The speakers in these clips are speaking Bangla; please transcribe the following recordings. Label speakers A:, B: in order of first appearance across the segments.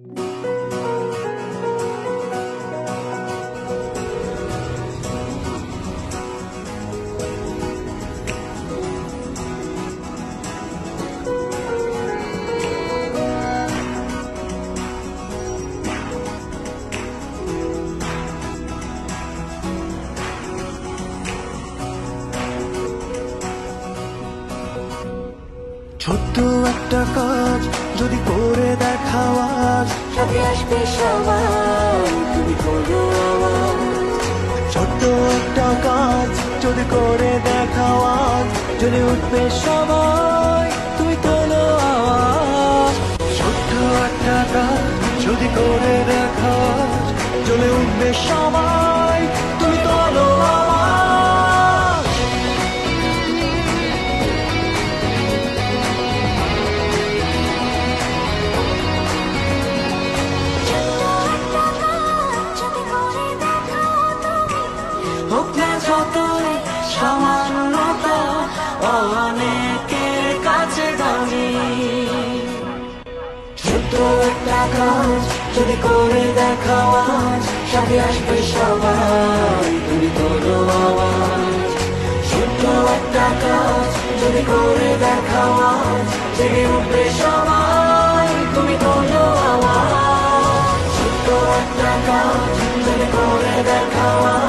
A: Thank you. ছোট্ট একটা কাজ যদি করে দেখাও আজ।
B: সাথে আসবে সবাই তুমি করো
A: ছোট্ট একটা কাজ যদি করে দেখাও আজ। যদি উঠবে সবাই তুমি তোলো আওয়াজ। ছোট্ট একটা কাজ যদি করে দেখাও জ্বলে উঠবে সবাই। হোক না যতই অনেকের কাছে দামি একটা যদি করে দেখাও সাথে আসবে সবাই, তুমি তোলো আওয়াজ। একটা কাজ, যদি করে দেখাও জেগে উঠবে সবাই, তুমি তোলো আওয়াজ। ছোট্ট একটা কাজ, যদি করে দেখাও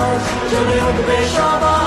A: জেগে উঠবে সবাই